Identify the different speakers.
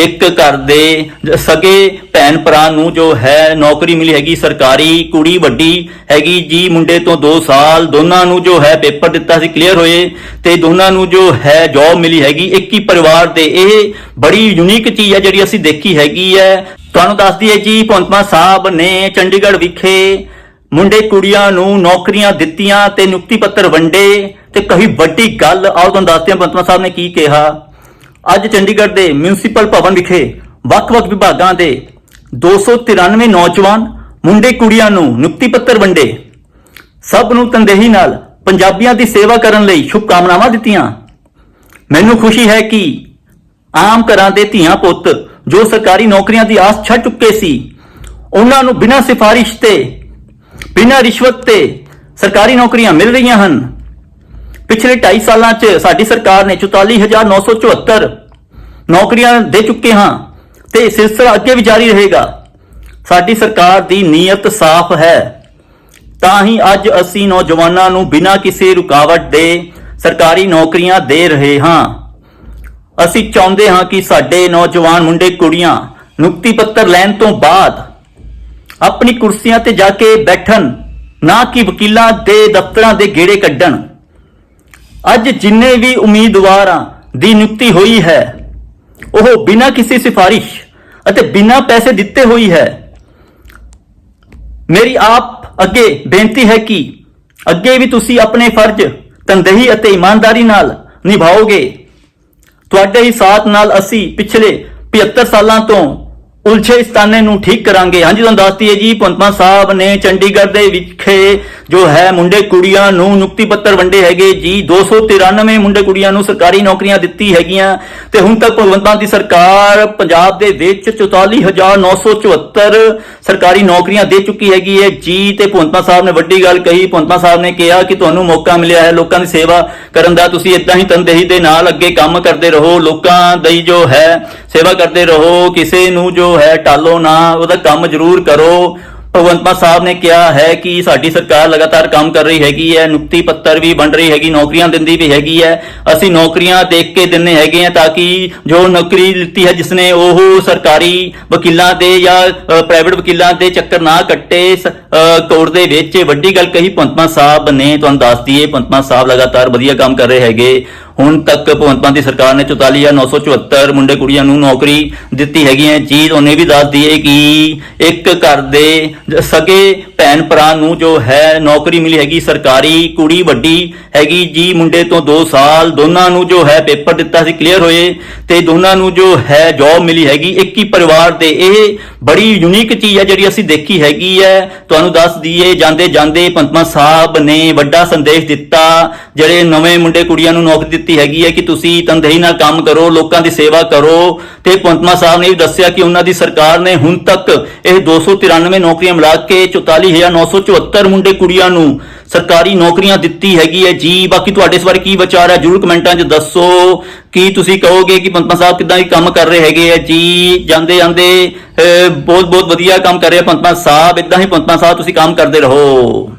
Speaker 1: ਇੱਕ ਘਰ ਦੇ ਜ- ਸਗੇ ਭੈਣ ਭਰਾ ਨੂੰ ਜੋ ਹੈ, ਨੌਕਰੀ ਮਿਲੀ ਹੈਗੀ ਸਰਕਾਰੀ, ਕੁੜੀ ਵੱਡੀ ਹੈਗੀ, ਜੀ ਮੁੰਡੇ ਤੋਂ 2 ਸਾਲ, ਦੋਨਾਂ ਨੂੰ ਜੋ ਹੈ ਪੇਪਰ ਦਿੱਤਾ ਸੀ ਕਲੀਅਰ ਹੋਏ ਤੇ ਦੋਨਾਂ ਨੂੰ ਜੋ ਹੈ ਜੌਬ ਮਿਲੀ ਹੈਗੀ, ਇੱਕ ਹੀ ਪਰਿਵਾਰ ਦੇ ਇਹ ਬੜੀ ਯੂਨੀਕ ਚੀਜ਼ ਹੈ ਜਿਹੜੀ ਅਸੀਂ ਦੇਖੀ ਹੈਗੀ ਹੈ। ਤੁਹਾਨੂੰ ਦੱਸ ਦਈਏ ਜੀ, ਭਗਵੰਤ ਸਾਹਿਬ ਨੇ ਚੰਡੀਗੜ੍ਹ ਵਿਖੇ ਮੁੰਡੇ ਕੁੜੀਆਂ ਨੂੰ ਨੌਕਰੀਆਂ ਦਿੱਤੀਆਂ ਤੇ ਨਿਯੁਕਤੀ ਪੱਤਰ ਵੰਡੇ ਤੇ ਕਹੀ ਵੱਡੀ ਗੱਲ, ਆਓ ਤੁਹਾਨੂੰ ਦੱਸਦੇ ਹਾਂ ਭਗਵੰਤ ਸਾਹਿਬ ਨੇ ਕੀ ਕਿਹਾ। ਅੱਜ ਚੰਡੀਗੜ੍ਹ ਦੇ ਮਿਊਨਿਸਪਲ ਭਵਨ ਵਿਖੇ ਵੱਖ-ਵੱਖ ਵਿਭਾਗਾਂ ਦੇ 293 ਨੌਜਵਾਨ ਮੁੰਡੇ ਕੁੜੀਆਂ ਨੂੰ ਨਿਯੁਕਤੀ ਪੱਤਰ ਵੰਡੇ। ਸਭ ਨੂੰ ਤੰਦੇਹੀ ਨਾਲ ਪੰਜਾਬੀਆਂ ਦੀ ਸੇਵਾ ਕਰਨ ਲਈ ਸ਼ੁਭਕਾਮਨਾਵਾਂ ਦਿੱਤੀਆਂ। ਮੈਨੂੰ ਖੁਸ਼ੀ ਹੈ ਕਿ ਆਮ ਘਰਾਂ ਦੇ ਧੀਆਂ ਪੁੱਤ ਜੋ ਸਰਕਾਰੀ ਨੌਕਰੀਆਂ ਦੀ ਆਸ ਛੱਡ ਚੁੱਕੇ ਸੀ, ਉਹਨਾਂ ਨੂੰ ਬਿਨਾਂ ਸਿਫਾਰਿਸ਼ ਤੇ, ਬਿਨਾਂ ਰਿਸ਼ਵਤ ਤੇ ਸਰਕਾਰੀ ਨੌਕਰੀਆਂ ਮਿਲ ਰਹੀਆਂ ਹਨ। ਪਿਛਲੇ 2.5 ਸਾਲਾਂ 'ਚ ਸਾਡੀ ਸਰਕਾਰ ਨੇ 44974 ਨੌਕਰੀਆਂ ਦੇ ਚੁੱਕੇ ਹਾਂ ਤੇ ਇਹ ਸਿਲਸਿਲਾ ਅੱਗੇ ਵੀ ਜਾਰੀ ਰਹੇਗਾ। ਸਾਡੀ ਸਰਕਾਰ ਦੀ ਨੀਅਤ ਸਾਫ਼ ਹੈ। ਤਾਂ ਹੀ ਅੱਜ ਅਸੀਂ ਨੌਜਵਾਨਾਂ ਨੂੰ ਬਿਨਾਂ ਕਿਸੇ ਰੁਕਾਵਟ ਦੇ ਸਰਕਾਰੀ ਨੌਕਰੀਆਂ ਦੇ ਰਹੇ ਹਾਂ। ਅਸੀਂ ਚਾਹੁੰਦੇ ਹਾਂ ਕਿ ਸਾਡੇ ਨੌਜਵਾਨ ਮੁੰਡੇ ਕੁੜੀਆਂ ਨਿਯੁਕਤੀ ਪੱਤਰ ਲੈਣ ਤੋਂ ਬਾਅਦ ਆਪਣੀ ਕੁਰਸੀਆਂ ਤੇ ਜਾ ਕੇ ਬੈਠਣ, ਨਾ ਕਿ ਵਕੀਲਾਂ ਦੇ ਦਫ਼ਤਰਾਂ ਦੇ ਗੇੜੇ ਕੱਢਣ। ਅੱਜ ਜਿੰਨੇ ਵੀ ਉਮੀਦਵਾਰਾਂ ਦੀ ਨਿਯੁਕਤੀ ਹੋਈ ਹੈ, ਉਹ ਬਿਨਾਂ ਕਿਸੇ ਸਿਫਾਰਿਸ਼ ਅਤੇ ਬਿਨਾਂ ਪੈਸੇ ਦਿੱਤੇ ਹੋਈ ਹੈ। ਮੇਰੀ ਆਪ ਅੱਗੇ ਬੇਨਤੀ ਹੈ ਕਿ ਅੱਗੇ ਵੀ ਤੁਸੀਂ ਆਪਣੇ ਫਰਜ਼, ਤਨਦੇਹੀ ਅਤੇ ਇਮਾਨਦਾਰੀ ਨਾਲ ਨਿਭਾਓਗੇ। ਤੁਹਾਡੇ ਹੀ ਸਾਥ ਨਾਲ ਅਸੀਂ ਪਿਛਲੇ 75 ਸਾਲਾਂ ਤੋਂ ਉਲਝੇ ਸਤਾਨੇ ਨੂੰ ਠੀਕ ਕਰਾਂਗੇ। ਹਾਂਜੀ ਤੁਹਾਨੂੰ ਦੱਸਦੀ ਹੈ ਜੀ, ਭਗਵੰਤ ਸਾਹਿਬ ਨੇ ਚੰਡੀਗੜ੍ਹ ਦੇ ਵਿਖੇ ਜੋ ਹੈ ਮੁੰਡੇ ਕੁੜੀਆਂ ਨੂੰ ਨਿਯੁਕਤੀ ਪੱਤਰ ਵੰਡੇ ਹੈਗੇ ਜੀ। 293 ਮੁੰਡੇ ਕੁੜੀਆਂ ਨੂੰ ਸਰਕਾਰੀ ਨੌਕਰੀਆਂ ਦਿੱਤੀ ਹੈਗੀਆਂ। ਤੇ ਹੁਣ ਤੱਕ ਭਗਵੰਤ ਦੀ ਸਰਕਾਰ ਪੰਜਾਬ ਦੇ ਵਿੱਚ 44974 ਸਰਕਾਰੀ ਨੌਕਰੀਆਂ ਦੇ ਚੁੱਕੀ ਹੈਗੀ ਹੈ ਜੀ। ਤੇ ਭਗਵੰਤਾਂ ਸਾਹਿਬ ਨੇ ਵੱਡੀ ਗੱਲ ਕਹੀ। ਭਗਵੰਤ ਸਾਹਿਬ ਨੇ ਕਿਹਾ ਕਿ ਤੁਹਾਨੂੰ ਮੌਕਾ ਮਿਲਿਆ ਹੈ ਲੋਕਾਂ ਦੀ ਸੇਵਾ ਕਰਨ ਦਾ। ਤੁਸੀਂ ਇਦਾਂ ਹੀ ਤਨਦੇਹੀ ਦੇ ਨਾਲ ਅੱਗੇ ਕੰਮ ਕਰਦੇ ਰਹੋ। ਲੋਕਾਂ ਦੀ ਜੋ ਹੈ ਸੇਵਾ ਕਰਦੇ ਰਹੋ। ਕਿਸੇ ਨੂੰ ਜੋ ਹੈ ਟਾਲੋ ਨਾ, ਉਹਦਾ ਕੰਮ ਜ਼ਰੂਰ ਕਰੋ। ਭਗਵੰਤ ਮਾਨ ਸਾਹਿਬ ਨੇ ਕਿਹਾ ਹੈ ਕਿ ਸਾਡੀ ਸਰਕਾਰ ਲਗਾਤਾਰ ਕੰਮ ਕਰ ਰਹੀ ਹੈਗੀ ਹੈ ਨੁਕਤੀ ਪੱਤਰ ਵੀ ਬਣ ਰਹੀ ਹੈਗੀ, ਨੌਕਰੀਆਂ ਦਿੰਦੀ ਵੀ ਹੈਗੀ ਹੈ। ਅਸੀਂ ਨੌਕਰੀਆਂ ਦੇਖ ਕੇ ਦਿੰਨੇ ਹੈਗੇ ਆ ਤਾਂ ਕਿ ਜੋ ਨੌਕਰੀ ਲਿੱਤੀ ਹੈ, ਜਿਸਨੇ ਉਹ ਸਰਕਾਰੀ ਵਕੀਲਾਂ ਦੇ ਜਾਂ ਪ੍ਰਾਈਵੇਟ ਵਕੀਲਾਂ ਦੇ ਚੱਕਰ ਨਾ ਕੱਟੇ, ਸ- ਕੋਰਟ ਦੇ ਵਿੱਚ। ਵੱਡੀ ਗੱਲ ਕਹੀ ਭਗਵੰਤ ਮਾਨ ਸਾਹਿਬ ਨੇ, ਤੁਹਾਨੂੰ ਦੱਸ ਦਈਏ, ਭਗਵੰਤ ਮਾਨ ਸਾਹਿਬ ਲਗਾਤਾਰ ਵਧੀਆ ਕੰਮ ਕਰ ਰਹੇ ਹੈਗੇ। ਹੁਣ ਤੱਕ ਭਗਵੰਤ ਮਾਨ ਦੀ ਸਰਕਾਰ ਨੇ 44974 ਮੁੰਡੇ ਕੁੜੀਆਂ ਨੂੰ ਨੌਕਰੀ ਦਿੱਤੀ ਹੈਗੀ ਹੈ। ਜੀ ਉਹਨੇ ਵੀ ਦੱਸ ਦਈਏ ਕਿ ਇੱਕ ਘਰ ਦੇ ਸਕੇ ਭੈਣ ਭਰਾ ਨੂੰ ਜੋ ਹੈ ਨੌਕਰੀ ਮਿਲੀ ਹੈਗੀ, ਸਰਕਾਰੀ ਕੁੜੀ ਵੱਡੀ ਹੈਗੀ, ਜੀ ਮੁੰਡੇ ਤੋਂ 2 ਸਾਲ, ਦੋਨਾਂ ਨੂੰ ਜੋ ਹੈ ਪੇਪਰ ਦਿੱਤਾ ਸੀ, ਕਲੀਅਰ ਹੋਏ ਤੇ ਦੋਨਾਂ ਨੂੰ ਜੋ ਹੈ ਜੌਬ ਮਿਲੀ ਹੈਗੀ, ਇੱਕ ਹੀ ਪਰਿਵਾਰ ਦੇ ਇਹ ਬੜੀ ਯੂਨੀਕ ਚੀਜ਼ ਹੈ ਜਿਹੜੀ ਅਸੀਂ ਦੇਖੀ ਹੈਗੀ ਹੈ। ਤੁਹਾਨੂੰ ਦੱਸ ਦਈਏ ਜਾਂਦੇ ਜਾਂਦੇ ਪੰਤਮਾ ਸਾਹਿਬ ਨੇ ਵੱਡਾ ਸੰਦੇਸ਼ ਦਿੱਤਾ, ਜਿਹੜੇ ਨਵੇਂ ਮੁੰਡੇ ਕੁੜੀਆਂ ਨੂੰ ਨੌਕਰੀ ਦਿੱਤੀ ਹੈਗੀ ਹੈ ਕਿ ਤੁਸੀਂ ਤਨਦੇਹੀ ਨਾਲ ਕੰਮ ਕਰੋ, ਲੋਕਾਂ ਦੀ ਸੇਵਾ ਕਰੋ। ਤੇ ਪੰਤਮਾ ਸਾਹਿਬ ਨੇ ਵੀ ਦੱਸਿਆ ਕਿ ਉਹਨਾਂ ਦੀ ਸਰਕਾਰ ਨੇ ਹੁਣ ਤੱਕ ਇਹ 293 ਨੌਕਰੀਆਂ ਮਿਲਾ ਕੇ 44974 ਮੁੰਡੇ ਕੁੜੀਆਂ ਨੂੰ ਸਰਕਾਰੀ ਨੌਕਰੀਆਂ ਦਿੱਤੀ ਹੈਗੀ ਹੈ। ਜੀ, ਬਾਕੀ ਤੁਹਾਡੇ ਇਸ ਬਾਰੇ ਕੀ ਵਿਚਾਰ ਹੈ? ਜਰੂਰ ਕਮੈਂਟਾਂ 'ਚ ਦੱਸੋ। ਕੀ ਤੁਸੀਂ ਕਹੋਗੇ ਕਿ ਪੰਤਮਾ ਸਾਹਿਬ ਕਿਦਾਂ ਹੀ ਕੰਮ ਕਰ ਰਹੇ ਹੈਗੇ ਆ ਜੀ, ਜਾਂਦੇ ਜਾਂਦੇ ਬਹੁਤ ਬਹੁਤ ਵਧੀਆ ਕੰਮ ਕਰ ਰਹੇ ਆ ਪੰਤਮਾ ਸਾਹਿਬ। ਇਦਾਂ ਹੀ ਪੰਤਮਾ ਸਾਹਿਬ, ਤੁਸੀਂ ਕੰਮ ਕਰਦੇ ਰਹੋ।